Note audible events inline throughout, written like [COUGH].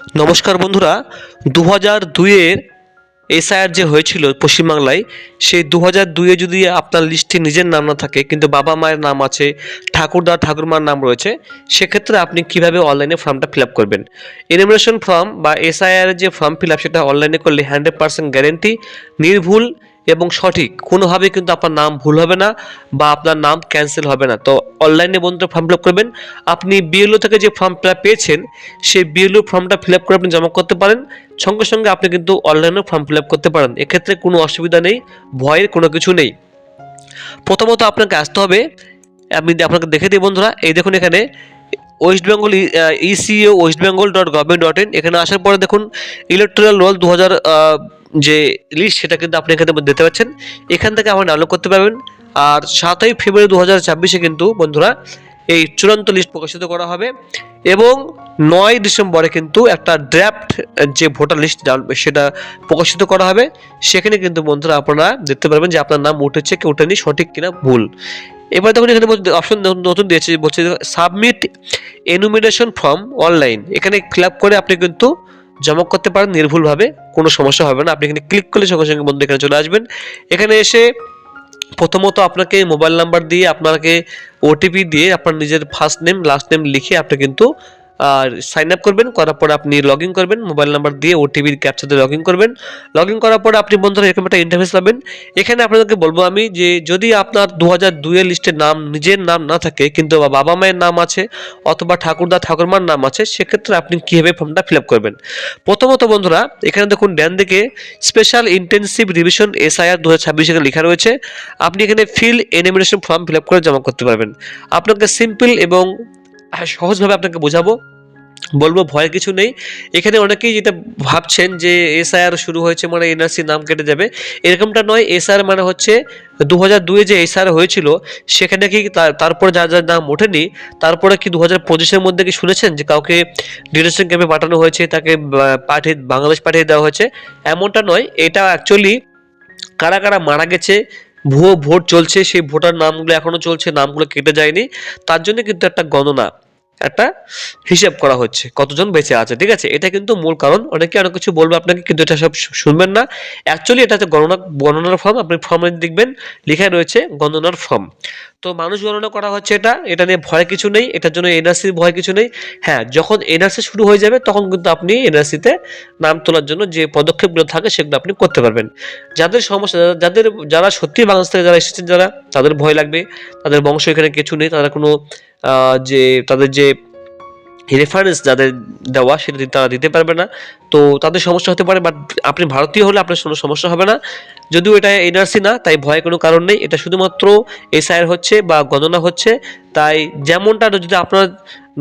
নমস্কার বন্ধুরা দু হাজার দুইয়ের এসআইআর যে হয়েছিল পশ্চিমবাংলায়, সেই দু হাজার দুইয়ে যদি আপনার লিস্টে নিজের নাম না থাকে, কিন্তু বাবা মায়ের নাম আছে, ঠাকুরদা, ঠাকুরমার নাম রয়েছে, সেক্ষেত্রে আপনি কীভাবে অনলাইনে ফর্মটা ফিল আপ করবেন? এনিমিনেশন ফর্ম বা এসআইআর যে ফর্ম ফিল আপ সেটা অনলাইনে করলে হান্ড্রেড পার্সেন্ট গ্যারেন্টি নির্ভুল এবং সঠিক, কোনোভাবে কিন্তু আপনার নাম ভুল হবে না বা আপনার নাম ক্যান্সেল হবে না। তো অনলাইনে বন্ধুরা ফর্ম ফিল করবেন। আপনি বিএলও থেকে যে ফর্ম ফিল পেয়েছেন, সেই বিএলও ফর্মটা ফিল করে আপনি জমা করতে পারেন। সঙ্গে সঙ্গে আপনি কিন্তু অনলাইনেও ফর্ম ফিল করতে পারেন। এক্ষেত্রে কোনো অসুবিধা নেই, ভয়ের কোনো কিছু নেই। প্রথমত আপনাকে আসতে হবে, আমি আপনাকে দেখে দিই বন্ধুরা। এই দেখুন এখানে West Bengal CEO West Bengal dot government dot in এখানে আসার পরে দেখুন ইলেকট্রাল রোল দু হাজার যে লিস্ট সেটা কিন্তু আপনি এখানে দিতে পারছেন। এখান থেকে আপনি ডাউনলোড করতে পারবেন। আর সাতই ফেব্রুয়ারি দু হাজার ছাব্বিশে কিন্তু বন্ধুরা এই চূড়ান্ত লিস্ট প্রকাশিত করা হবে এবং নয় ডিসেম্বরে কিন্তু একটা ড্রাফট যে ভোটার লিস্ট সেটা প্রকাশিত করা হবে। সেখানে কিন্তু বন্ধুরা আপনারা দেখতে পারবেন যে আপনার নাম উঠেছে কি উঠেনি সঠিক কিনা ভুল। এবার দেখুন এখানে অপশন নতুন দিয়েছে, বলছে সাবমিট এনুমিনেশন ফর্ম অনলাইন এখানে ফিল করে আপনি কিন্তু জমা করতে পারেন, নির্ভুলভাবে, কোনো সমস্যা হবে না। আপনি এখানে ক্লিক করলে সঙ্গে সঙ্গে বন্ধু এখানে চলে আসবেন। এখানে এসে প্রথমত আপনাকে মোবাইল নাম্বার দিয়ে আপনাকে ওটিপি দিয়ে আপনার নিজের ফার্স্ট নেম লাস্ট নেম লিখে আপনি কিন্তু সাইন আপ করবেন, করার পর আপনি লগ ইন করবেন মোবাইল নাম্বার দিয়ে ওটিপির ক্যাপচার দিয়ে লগ ইন করবেন। লগ ইন করার পর আপনি বন্ধুরা এরকম একটা ইন্টারফেস পাবেন। এখানে আপনাদেরকে বলব আমি যে যদি আপনার দু হাজার দুইয়ের লিস্টে নাম, নিজের নাম না থাকে, কিন্তু বাবা মায়ের নাম আছে অথবা ঠাকুরদা, ঠাকুরমার নাম আছে, সেক্ষেত্রে আপনি কীভাবে ফর্মটা ফিল আপ করবেন? প্রথমত বন্ধুরা, এখানে দেখুন ড্যান দিকে স্পেশাল ইন্টেন্সিভ রিভিশন এসআইআর দু হাজার ছাব্বিশ লেখা রয়েছে। আপনি এখানে fill enumeration form fill up করে জমা করতে পারবেন। আপনাকে সিম্পল এবং সহজভাবে আপনাকে বোঝাবো। বলব ভয়ের কিছু নেই। এখানে অনেকেই যেটা ভাবছেন যে এসআইআর শুরু হয়েছে মানে এনআরসি নাম কেটে যাবে, এরকমটা নয়। এসআর মানে হচ্ছে দু হাজার দুয়ে যে এসআর হয়েছিল, সেখানে কি তার- তারপরে যার যার নাম ওঠেনি, তারপরে কি দু হাজার পঁচিশের মধ্যে কি শুনেছেন যে কাউকে ডিটেনশন ক্যাম্পে পাঠানো হয়েছে, তাকে পাঠিয়ে, বাংলাদেশ পাঠিয়ে দেওয়া হয়েছে? এমনটা নয়। এটা অ্যাকচুয়ালি কারা কারা মারা গেছে, ভুয়ো ভোট চলছে, সেই ভোটার নামগুলো এখনও চলছে, নামগুলো কেটে যায়নি। তার জন্য কিন্তু একটা গণনা। একটা হিসাব করা হচ্ছে, কতজন বেঁচে আছে, ঠিক আছে? এটা কিন্তু মূল কারণ, অনেকে অনেক কিছু বলবে আপনাকে, কিন্তু এটা সব শুনবেন না। অ্যাকচুয়ালি এটাতে গণনা, গণনার ফর্ম আপনি ফর্মে দেখবেন লেখা রয়েছে গণনার ফর্ম তো মানুষ গণনা করা হচ্ছে এটা এটা নিয়ে ভয় কিছু নেই, এটার জন্য এনআরসির ভয় কিছু নেই। হ্যাঁ যখন এনআরসি শুরু হয়ে যাবে, তখন কিন্তু আপনি এনআরসিতে নাম তোলার জন্য যে পদক্ষেপগুলো থাকে, সেগুলো আপনি করতে পারবেন। যাদের সমস্যা যাদের, যারা সত্যি বাংলাদেশ থেকে যারা এসেছেন, যারা, তাদের ভয় লাগবে, তাদের বংশ এখানে কিছু নেই, তারা কোনো যে তাদের যে রেফারেন্স যাদের দেওয়া সেটা তারা দিতে পারবে না। তো তাদের সমস্যা হতে পারে বাট আপনি ভারতীয় হলে আপনার কোনো সমস্যা হবে না। যদিও এটা এনআরসি না, তাই ভয়ের কোনো কারণ নেই। এটা শুধুমাত্র এসআইআর হচ্ছে বা গণনা হচ্ছে। তাই যেমনটা যদি আপনার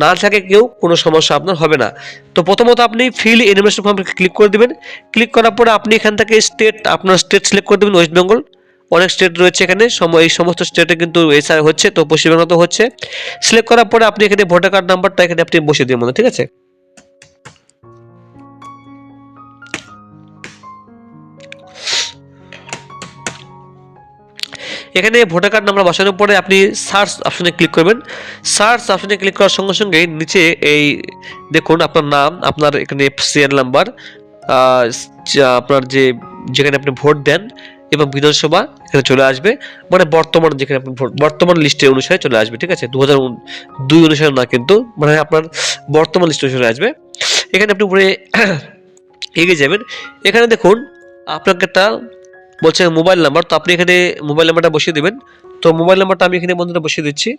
না থাকে কেউ, কোনো সমস্যা আপনার হবে না। তো প্রথমত আপনি ফিল এনিমেশন ফর্ম ক্লিক করে দেবেন। ক্লিক করার পরে আপনি এখান থেকে স্টেট আপনার স্টেট সিলেক্ট করে দেবেন ওয়েস্ট বেঙ্গল অনেক স্টেট রয়েছে এখানে। এই সমস্ত স্টেটে কিন্তু এসআই হচ্ছে, তো পশ্চিমবঙ্গ হচ্ছে। সিলেক্ট করার পরে আপনি এখানে ভোটার কার্ড নাম্বারটা এখানে আপনি বসিয়ে দিন মনে ঠিক আছে? এখানে ভোটার কার্ড নাম্বার বসানোর পরে আপনি সার্চ অপশনে ক্লিক করবেন। সার্চ অপশনে ক্লিক করার সঙ্গে সঙ্গে নিচে এই দেখুন আপনার নাম, আপনার এখানে সিরিয়াল নাম্বার আপনার যে যেখানে আপনি ভোট দেন এবং বিধানসভা এখানে চলে আসবে। মানে বর্তমান যেখানে আপনি বর্তমান লিস্টের অনুসারে চলে আসবে, ঠিক আছে? দু হাজার দুই অনুসারে না কিন্তু মানে আপনার বর্তমান লিস্টে চলে আসবে। এখানে আপনি উপরে [COUGHS] এগিয়ে যাবেন। এখানে দেখুন, আপনাকে একটা বলছে মোবাইল নাম্বার তো আপনি এখানে মোবাইল নাম্বারটা বসিয়ে দেবেন। তো মোবাইল নাম্বারটা আমি এখানে বন্ধুরা বসিয়ে দিচ্ছি।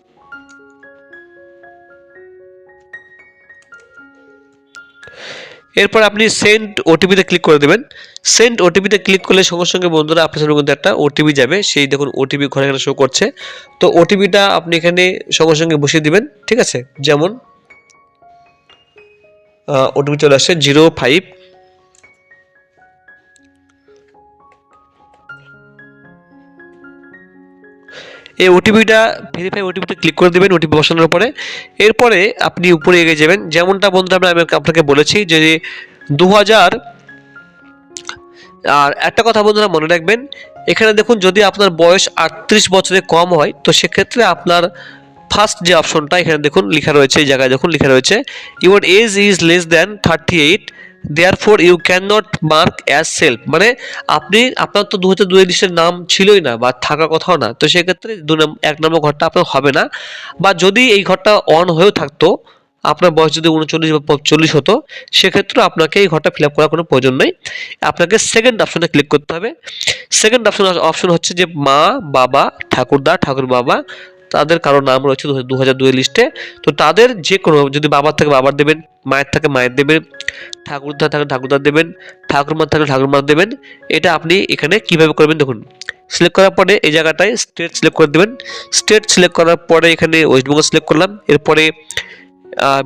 এরপর আপনি সেন্ড ওটিপিতে ক্লিক করে দেবেন। সেন্ড ওটিপিতে ক্লিক করলে সঙ্গে সঙ্গে বন্ধুরা আপনার সঙ্গে কিন্তু একটা ওটিপি যাবে। সেই দেখুন ওটিপি ঘরে এখানে শো করছে। তো ওটিপিটা আপনি এখানে সঙ্গে সঙ্গে বসিয়ে দেবেন, ঠিক আছে? যেমন ওটিপি চলে আসছে জিরো ফাইভ এই ওটিপিটা ভেরিফাই ওটিপিতে ক্লিক করে দেবেন ওটিপি বসানোর পরে। এরপরে আপনি উপরে এগিয়ে যাবেন। যেমনটা বন্ধুরা আমরা আমি আপনাকে বলেছি যে দু হাজার আর একটা কথা বন্ধুরা মনে রাখবেন, এখানে দেখুন যদি আপনার বয়স আটত্রিশ বছরের কম হয়, তো সেক্ষেত্রে আপনার ফার্স্ট যে অপশনটা এখানে দেখুন লেখা রয়েছে, এই জায়গায় দেখুন লেখা রয়েছে your age is less than thirty eight therefore you cannot mark as self মানে আপনি, আপনার তো দু হাজার নাম ছিলই না বা থাকার কথাও না, তো সেক্ষেত্রে দু এক নম্বর ঘরটা আপনার হবে না। বা যদি এই ঘরটা অন হয়েও থাকতো, আপনার বয়স যদি উনচল্লিশ বা চল্লিশ হতো সেক্ষেত্রে আপনাকে এই ঘরটা ফিল আপ করার কোনো প্রয়োজন নেই। আপনাকে সেকেন্ড অপশনে ক্লিক করতে হবে। সেকেন্ড অপশন অপশন হচ্ছে যে মা, বাবা, ঠাকুরদা ঠাকুর বাবা তাদের কারও নাম রয়েছে দু হাজার দুই লিস্টে তো তাদের যে কোনো যদি বাবার থেকে বাবার দেবেন, মায়ের থাকে মায়ের দেবেন, ঠাকুরদা থাকে ঠাকুরদার দেবেন ঠাকুরমার থাকলে ঠাকুরমার দেবেন, এটা আপনি এখানে কীভাবে করবেন দেখুন। সিলেক্ট করার পরে এই জায়গাটায় স্টেট সিলেক্ট করে দেবেন। স্টেট সিলেক্ট করার পরে এখানে ওয়েস্ট বেঙ্গল সিলেক্ট করলাম। এরপরে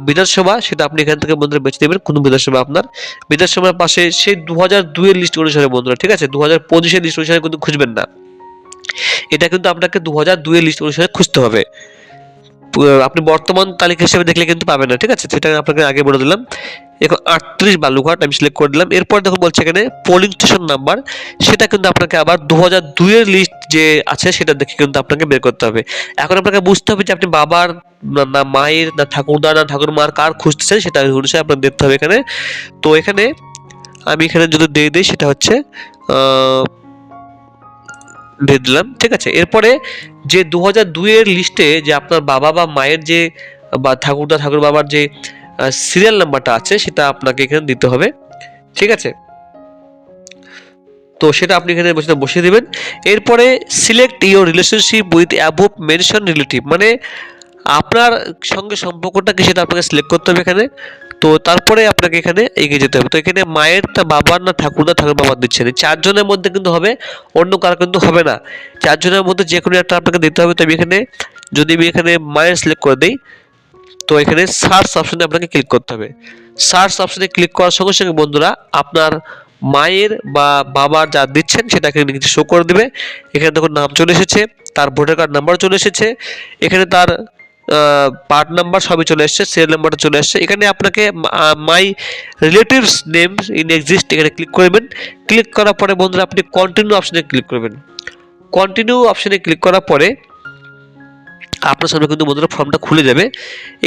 বিধানসভা, সেটা আপনি এখান থেকে বন্ধুরা বেছে দেবেন কোন বিধানসভা আপনার। বিধানসভার পাশে সেই দু হাজার দুইয়ের লিস্ট অনুসারে বন্ধুরা, ঠিক আছে? দু হাজার পঁচিশের লিস্ট অনুসারে কিন্তু খুঁজবেন না। এটা কিন্তু আপনাকে দু হাজার দুইয়ের লিস্ট অনুসারে খুঁজতে হবে। আপনি বর্তমান তালিকা হিসেবে দেখলে কিন্তু পাবেন না, ঠিক আছে? সেটা আপনাকে আগে বলে দিলাম। এখন আটত্রিশ বালুঘাট, আমি সিলেক্ট করে দিলাম। এরপর দেখুন বলছে এখানে পোলিং স্টেশন নাম্বার সেটা কিন্তু আপনাকে আবার দু হাজার দুইয়ের লিস্ট যে আছে, সেটা দেখে কিন্তু আপনাকে বের করতে হবে। এখন আপনাকে বুঝতে হবে যে আপনি বাবার না- মায়ের, না ঠাকুরদা না ঠাকুরমার কার খুঁজতেছেন, সেটা অনুসারে আপনার দেখতে হবে এখানে। তো এখানে আমি এখানে যদি দিয়ে দিই, সেটা হচ্ছে দিয়ে দিলাম, ঠিক আছে? এরপরে যে দু হাজার দুইয়ের লিস্টে যে আপনার বাবা বা মায়ের যে, বা ঠাকুরদা ঠাকুর বাবার যে সিরিয়াল নাম্বারটা আছে, সেটা আপনাকে এখানে দিতে হবে, ঠিক আছে? তো সেটা আপনি এখানে বসে, বসিয়ে দেবেন। এরপরে select your relationship with above mention relative মানে আপনার সঙ্গে সম্পর্কটা কি সেটা আপনাকে সিলেক্ট করতে হবে এখানে। তো তারপরে আপনাকে এখানে এগিয়ে যেতে হবে। তো এখানে মায়ের না বাবার না ঠাকুর না ঠাকুর বাবার দিচ্ছেন। চারজনের মধ্যে কিন্তু হবে, অন্য কারও কিন্তু হবে না। চারজনের মধ্যে যে কোনো একটা আপনাকে দিতে হবে। তো আমি এখানে, যদি আমি এখানে মায়ের সিলেক্ট করে দিই, তো এখানে সার্চ অপশনে আপনাকে ক্লিক করতে হবে। সার্চ অপশনে ক্লিক করার সঙ্গে সঙ্গে বন্ধুরা, আপনার মায়ের বা বাবার যা দিচ্ছেন সেটাকে কিছু শো করে দেবে। এখানে দেখুন নাম চলে এসেছে, তার ভোটার কার্ড নাম্বার চলে এসেছে। এখানে তার পার্ট নাম্বার সবই চলে এসেছে সিরিয়াল নাম্বারটা চলে এসেছে। এখানে আপনাকে my relatives name in exist এখানে ক্লিক করবেন। ক্লিক করার পরে বন্ধুরা আপনি কন্টিনিউ অপশনে ক্লিক করবেন। কন্টিনিউ অপশনে ক্লিক করার পরে আপনার সামনে কিন্তু বন্ধুরা ফর্মটা খুলে যাবে।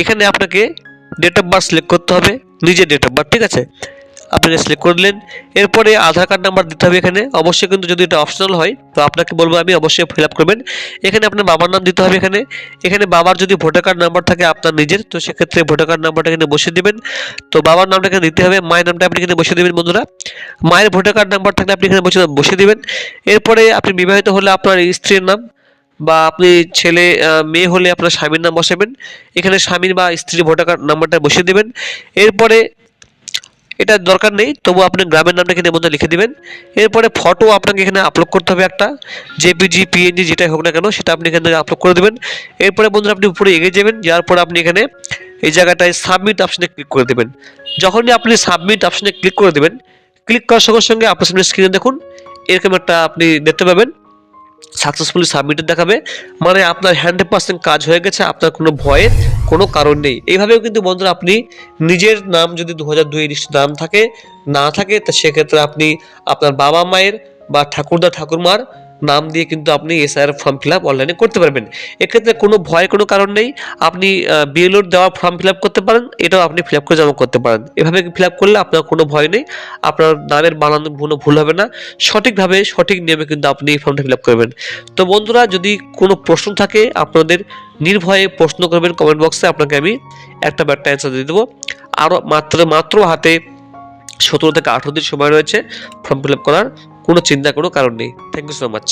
এখানে আপনাকে ডেট অফ বার্থ সিলেক্ট করতে হবে, নিজের ডেট অফ বার্থ ঠিক আছে? আপনি সিলেক্ট করলেন এরপরে আধার কার্ড নাম্বার দিতে হবে এখানে। অবশ্যই কিন্তু যদি এটা অপশনাল হয়, তো আপনাকে বলব আমি অবশ্যই ফিল আপ করবেন। এখানে আপনার বাবার নাম দিতে হবে এখানে। এখানে বাবার যদি ভোটার কার্ড নাম্বার থাকে আপনার নিজের, তো সেক্ষেত্রে ভোটার কার্ড নাম্বারটা এখানে বসিয়ে দেবেন। তো বাবার নামটা এখানে দিতে হবে, মায়ের নামটা আপনি এখানে বসিয়ে দেবেন বন্ধুরা। মায়ের ভোটার কার্ড নাম্বার থাকলে আপনি এখানে বসে বসিয়ে দেবেন। এরপরে আপনি বিবাহিত হলে আপনার স্ত্রীর নাম বা আপনি ছেলে মেয়ে হলে আপনার স্বামীর নাম বসাবেন। এখানে স্বামীর বা স্ত্রীর ভোটার কার্ড নাম্বারটা বসিয়ে দেবেন। এরপরে এটা দরকার নেই তবু আপনি গ্রামের নামটা এখানে মধ্যে লিখে দেবেন। এরপরে ফটো আপনাকে এখানে আপলোড করতে হবে একটা জেপিজি পিএনজি যেটাই হোক না কেন, সেটা আপনি এখানে আপলোড করে দেবেন। এরপরে বন্ধুরা আপনি উপরে এগিয়ে যাবেন যার পর আপনি এখানে এই জায়গাটায় সাবমিট অপশানে ক্লিক করে দেবেন। যখনই আপনি সাবমিট অপশানে ক্লিক করে দেবেন ক্লিক করার সঙ্গে সঙ্গে আপনার সামনে স্ক্রিনে দেখুন, এরকম একটা আপনি দেখতে পাবেন। সাকসেসফুলি সাবমিটেড দেখাবে। মানে আপনার হান্ড্রেড পার্সেন্ট কাজ হয়ে গেছে, আপনার কোনো ভয়ের কোনো কারণ নেই। এইভাবেও কিন্তু বন্ধুরা আপনি নিজের নাম যদি দু হাজার দুই লিস্টে নাম থাকে, না থাকে, তা সেক্ষেত্রে আপনি আপনার বাবা মায়ের বা ঠাকুরদা ঠাকুরমার নাম দিয়ে কিন্তু আপনি এসআইআর ফর্ম ফিল আপ অনলাইনে করতে পারবেন। এক্ষেত্রে কোনো ভয়ের কোনো কারণ নেই। আপনি বিএলওর দেওয়া ফর্ম ফিল আপ করতে পারেন, এটাও আপনি ফিল আপ করে জমা করতে পারেন। এভাবে ফিল আপ করলে আপনার কোনো ভয় নেই, আপনার নামের বানানো কোনো ভুল হবে না। সঠিকভাবে, সঠিক নিয়মে কিন্তু আপনি এই ফর্মটা ফিল আপ করবেন। তো বন্ধুরা, যদি কোনো প্রশ্ন থাকে, আপনাদের নির্ভয়ে প্রশ্ন করবেন কমেন্ট বক্সে আপনাকে আমি একটা ব্যাটটা অ্যান্সার দিয়ে দেবো। আরও মাত্র মাত্র হাতে সতেরো থেকে আঠেরো দিন সময় রয়েছে ফর্ম ফিল আপ করার। কোনো চিন্তা কোনো কারণ নেই। Thank you so much